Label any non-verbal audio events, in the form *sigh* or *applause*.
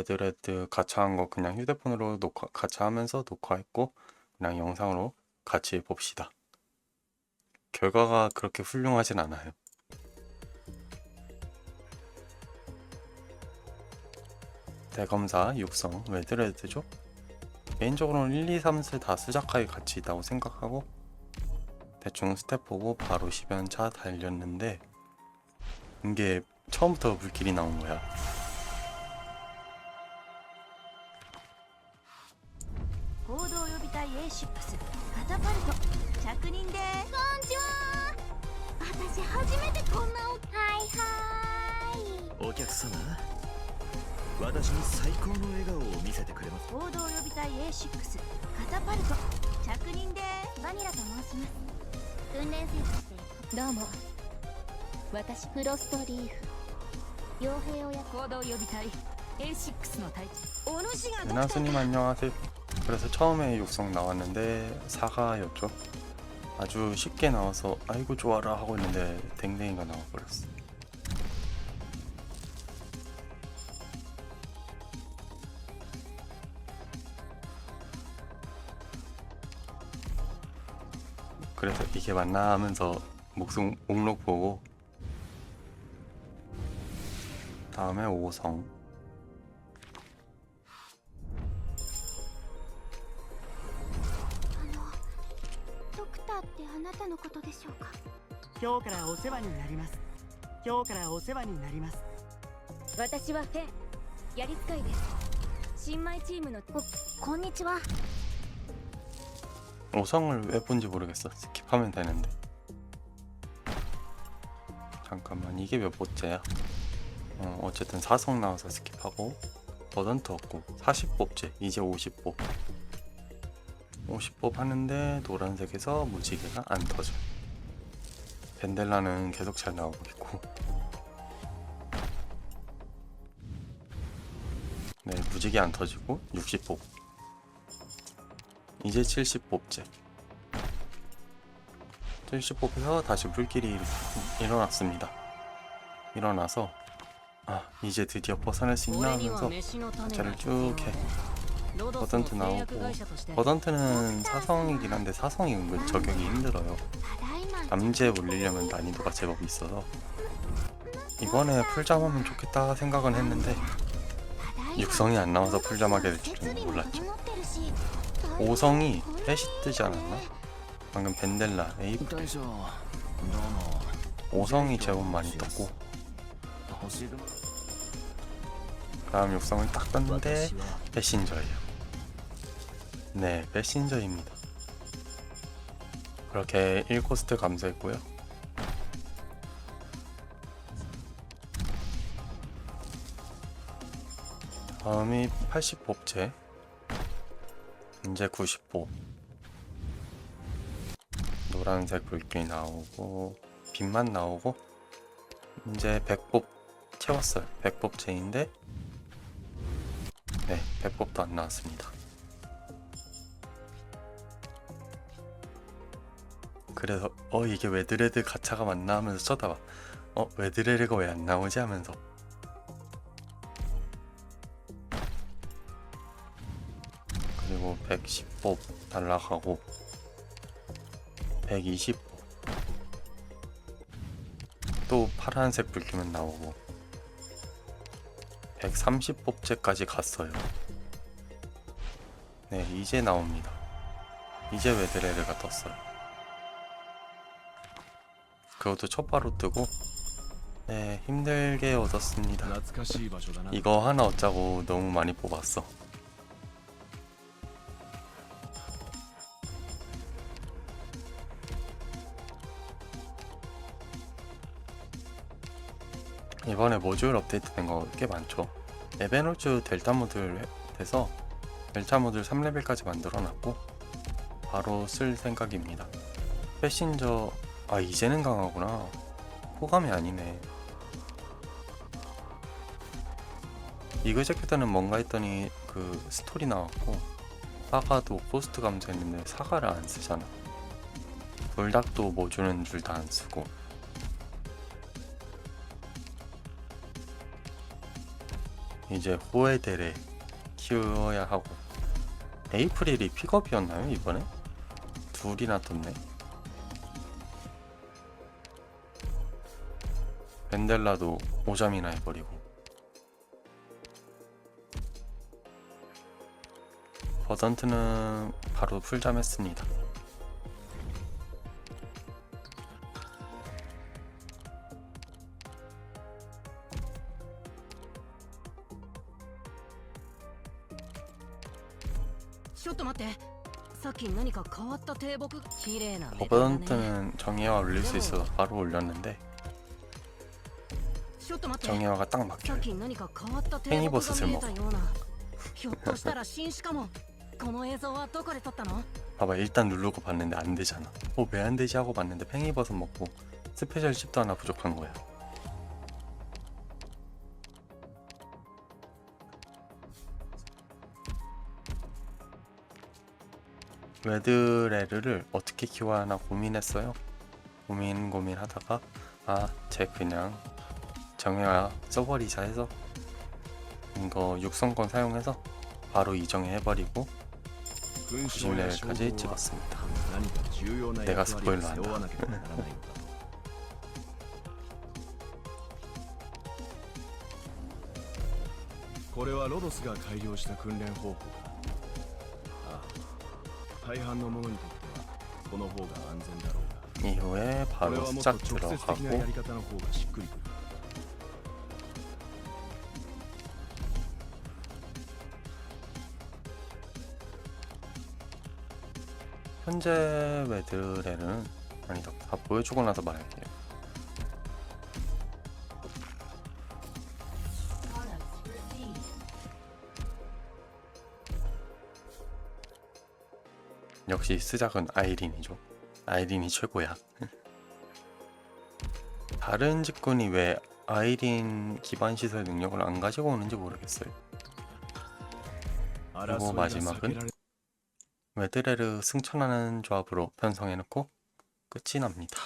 레드레드 가차한 거 그냥 휴대폰으로 녹화 가차하면서 녹화했고 그냥 영상으로 같이 봅시다. 결과가 그렇게 훌륭하진 않아요. 대검사 육성 레드레드죠? 개인적으로는 1, 2, 3을 다 수작하게 같이 있다고 생각하고 대충 스텝 보고 바로 10연차 달렸는데 이게 처음부터 불길이 나온 거야. 備隊 A6 カタパルト着任ですこんにちは私初めてこんなおはいはお客様私に最高の笑顔を見せてくれますーい行動予備隊 A6 カタパルト着任ですバニラと申します訓練生としてどうも私フロストリーフ傭兵をや行動予備隊 A6 の隊長お主が 은하수님 안녕하세요. 그래서 처음에 육성 나왔는데 사가였죠. 아주 쉽게 나와서 아이고 좋아라 하고 있는데 댕댕이가 나와버렸어. 그래서 이게 맞나 하면서 목록, 목록 보고 다음에 5성 ってあなたのことでしょうか今日からお世話になります今日からお世話になります私はフェンやり使いです新米チームのここんにちは 5성을 왜 본지 모르겠어. 스킵하면 되는데. 잠깐만 이게 몇 번째야? 어, 어쨌든 4성 나와서 스킵하고 버던트 얻고 40뽑째 이제 50뽑 50뽑 하는데 노란색에서 무지개가 안 터져. 벤델라는 계속 잘 나오고 있고. 네 무지개 안 터지고 60뽑. 이제 70뽑째 70뽑에서 다시 불길이 일어났습니다. 일어나서 아 이제 드디어 벗어날 수 있나 하면서 자를 쭉 해. 버던트 나오고 버던트는 사성이긴 한데 사성이 은근 적용이 힘들어요. 남지에 올리려면 난이도가 제법 있어서. 이번에 풀잠하면 좋겠다 생각은 했는데 육성이 안 나와서 풀잠하게 될 줄은 몰랐죠. 오성이 해시 뜨지 않았나? 방금 벤델라, 에이블 오성이 제법 많이 떴고. 다음 육성을 딱 떴는데 私は 패신저예요. 네 패신저입니다. 그렇게 1코스트 감소했고요. 다음이 80뽑제 이제 90뽑 노란색 불길 나오고 빛만 나오고 이제 100뽑 채웠어요. 100뽑제인데 네, 백법도 안 나왔습니다. 그래서 어 이게 웨드레드 가차가 맞나 하면서 쳐다봐. 어 웨드레드가 왜 안 나오지 하면서 그리고 110법 날라가고 120법 또 파란색 불키면 나오고 130복제까지 갔어요. 네, 이제 나옵니다. 이제 웨드레드가 떴어요. 그것도 첫바로 뜨고 네, 힘들게 얻었습니다. 이거 하나 얻자고 너무 많이 뽑았어. 이번에 모듈 업데이트 된 거 꽤 많죠. 에베노즈 델타 모듈 돼서 델타 모듈 3레벨까지 만들어놨고 바로 쓸 생각입니다. 패신저 아 이제는 강하구나. 호감이 아니네. 이그제큐터는 뭔가 했더니 그 스토리 나왔고 사가도 포스트 감소했는데 사가를 안 쓰잖아. 돌닥도 뭐 주는 줄 다 안 쓰고 이제 호에데레 키워야 하고. 에이프릴이 픽업이었나요 이번에? 둘이나 떴네. 벤델라도 5점이나 해버리고. 버던트는 바로 풀잠 했습니다 ちょっと待ってさっき何か変わった低木綺麗なメタだね 버던트는 정예화 올릴 수 있어서 바로 올렸는데 ちょっと待って 정예화가 딱 さっ 막혀요 き何か変わった低ペニ木ボス専門が見えたようなひょっとしたら新種かもこの映像はどこで撮ったの 봐봐 일단 누르고 봤는데 안 되잖아 어 왜 안 되지 하고 봤는데 팽이버섯 먹고 스페셜 칩도 하나 부족한 거야 레드레르를 어떻게 키워야 하나 고민했어요. 고민 고민하다가 아쟤 그냥 정해야 써버리자 해서 이거 육성권 사용해서 바로 이정해 해버리고 90레벨까지 찍었습니다. 내가 스포일러 한다. *laughs* 大半の者にとってはこの方が安全だろうが 이후에 これ 바로 はもっと 시작 直接的なや 들어가고 り方の方がしっくりくる 현재 웨드레는 아니다 다 보여주고 나서 말할게요 역시 스작은 아이린이죠. 아이린이 최고야. 다른 직군이 왜 아이린 기반 시설 능력을 안 가지고 오는지 모르겠어요. 그리고 마지막은 웨드레르 승천하는 조합으로 편성해놓고 끝이 납니다.